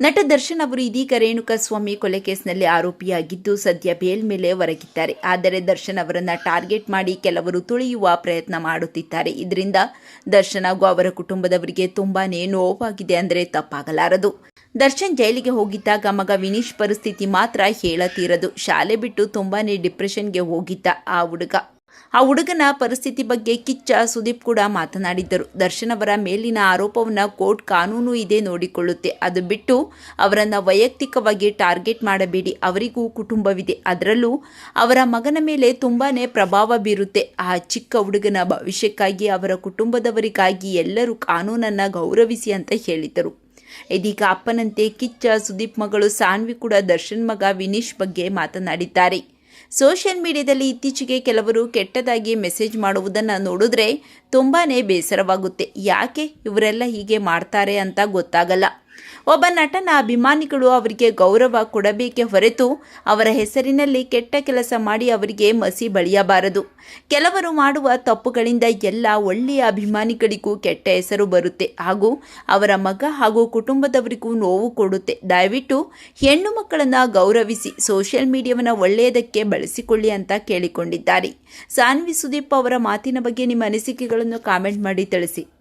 ನಟ ದರ್ಶನ್ ಅವರು ಇದೀಗ ರೇಣುಕಾ ಸ್ವಾಮಿ ಕೊಲೆ ಕೇಸ್ನಲ್ಲಿ ಆರೋಪಿಯಾಗಿದ್ದು ಸದ್ಯ ಬೇಲ್ ಮೇಲೆ ಹೊರಗಿದ್ದಾರೆ. ಆದರೆ ದರ್ಶನ್ ಅವರನ್ನು ಟಾರ್ಗೆಟ್ ಮಾಡಿ ಕೆಲವರು ತುಳಿಯುವ ಪ್ರಯತ್ನ ಮಾಡುತ್ತಿದ್ದಾರೆ. ಇದರಿಂದ ದರ್ಶನ್ ಹಾಗೂ ಅವರ ಕುಟುಂಬದವರಿಗೆ ತುಂಬಾನೇ ನೋವಾಗಿದೆ ಅಂದರೆ ತಪ್ಪಾಗಲಾರದು. ದರ್ಶನ್ ಜೈಲಿಗೆ ಹೋಗಿದ್ದಾಗ ಮಗ ವಿನೀಶ್ ಪರಿಸ್ಥಿತಿ ಮಾತ್ರ ಹೇಳತೀರದು. ಶಾಲೆ ಬಿಟ್ಟು ತುಂಬಾನೇ ಡಿಪ್ರೆಷನ್ಗೆ ಹೋಗಿದ್ದ ಆ ಹುಡುಗ. ಆ ಹುಡುಗನ ಪರಿಸ್ಥಿತಿ ಬಗ್ಗೆ ಕಿಚ್ಚ ಸುದೀಪ್ ಕೂಡ ಮಾತನಾಡಿದ್ದರು. ದರ್ಶನ್ ಅವರ ಮೇಲಿನ ಆರೋಪವನ್ನು ಕೋರ್ಟ್ ಕಾನೂನು ಇದೆ ನೋಡಿಕೊಳ್ಳುತ್ತೆ. ಅದು ಬಿಟ್ಟು ಅವರನ್ನು ವೈಯಕ್ತಿಕವಾಗಿ ಟಾರ್ಗೆಟ್ ಮಾಡಬೇಡಿ. ಅವರಿಗೂ ಕುಟುಂಬವಿದೆ. ಅದರಲ್ಲೂ ಅವರ ಮಗನ ಮೇಲೆ ತುಂಬಾ ಪ್ರಭಾವ ಬೀರುತ್ತೆ. ಆ ಚಿಕ್ಕ ಹುಡುಗನ ಭವಿಷ್ಯಕ್ಕಾಗಿ, ಅವರ ಕುಟುಂಬದವರಿಗಾಗಿ ಎಲ್ಲರೂ ಕಾನೂನನ್ನು ಗೌರವಿಸಿ ಅಂತ ಹೇಳಿದರು ಇದೀಗ ಅಪ್ಪನಂತೆ ಕಿಚ್ಚ, ಸುದೀಪ್ ಮಗಳು ಸಾನ್ವಿ ಕೂಡ ದರ್ಶನ್ ಮಗ ವಿನೀಶ್ ಬಗ್ಗೆ ಮಾತನಾಡಿದ್ದಾರೆ. ಸೋಷಿಯಲ್ ಮೀಡಿಯಾದಲ್ಲಿ ಇತ್ತೀಚೆಗೆ ಕೆಲವರು ಕೆಟ್ಟದಾಗಿ ಮೆಸೇಜ್ ಮಾಡುವುದನ್ನು ನೋಡಿದ್ರೆ ತುಂಬಾ ಬೇಸರವಾಗುತ್ತೆ. ಯಾಕೆ? ಇವರೆಲ್ಲ ಹೀಗೆ ಮಾಡ್ತಾರೆ ಅಂತ ಗೊತ್ತಾಗಲ್ಲ. ಒಬ್ಬ ನಟನ ಅಭಿಮಾನಿಗಳು ಅವರಿಗೆ ಗೌರವ ಕೊಡಬೇಕೆ ಹೊರತು ಅವರ ಹೆಸರಿನಲ್ಲಿ ಕೆಟ್ಟ ಕೆಲಸ ಮಾಡಿ ಅವರಿಗೆ ಮಸಿ ಬಳಿಯಬಾರದು. ಕೆಲವರು ಮಾಡುವ ತಪ್ಪುಗಳಿಂದ ಎಲ್ಲ ಒಳ್ಳೆಯ ಅಭಿಮಾನಿಗಳಿಗೂ ಕೆಟ್ಟ ಹೆಸರು ಬರುತ್ತೆ. ಹಾಗೂ ಅವರ ಮಗ ಹಾಗೂ ಕುಟುಂಬದವರಿಗೂ ನೋವು ಕೊಡುತ್ತೆ. ದಯವಿಟ್ಟು ಹೆಣ್ಣು ಮಕ್ಕಳನ್ನು ಗೌರವಿಸಿ ಸೋಷಿಯಲ್ ಮೀಡಿಯಾವನ್ನು ಒಳ್ಳೆಯದಕ್ಕೆ ಬಳಸಿಕೊಳ್ಳಿ ಅಂತ ಕೇಳಿಕೊಂಡಿದ್ದಾರೆ. ಸಾನ್ವಿ ಸುದೀಪ್ ಅವರ ಮಾತಿನ ಬಗ್ಗೆ ನಿಮ್ಮ ಅನಿಸಿಕೆಗಳನ್ನು ಕಾಮೆಂಟ್ ಮಾಡಿ ತಿಳಿಸಿ.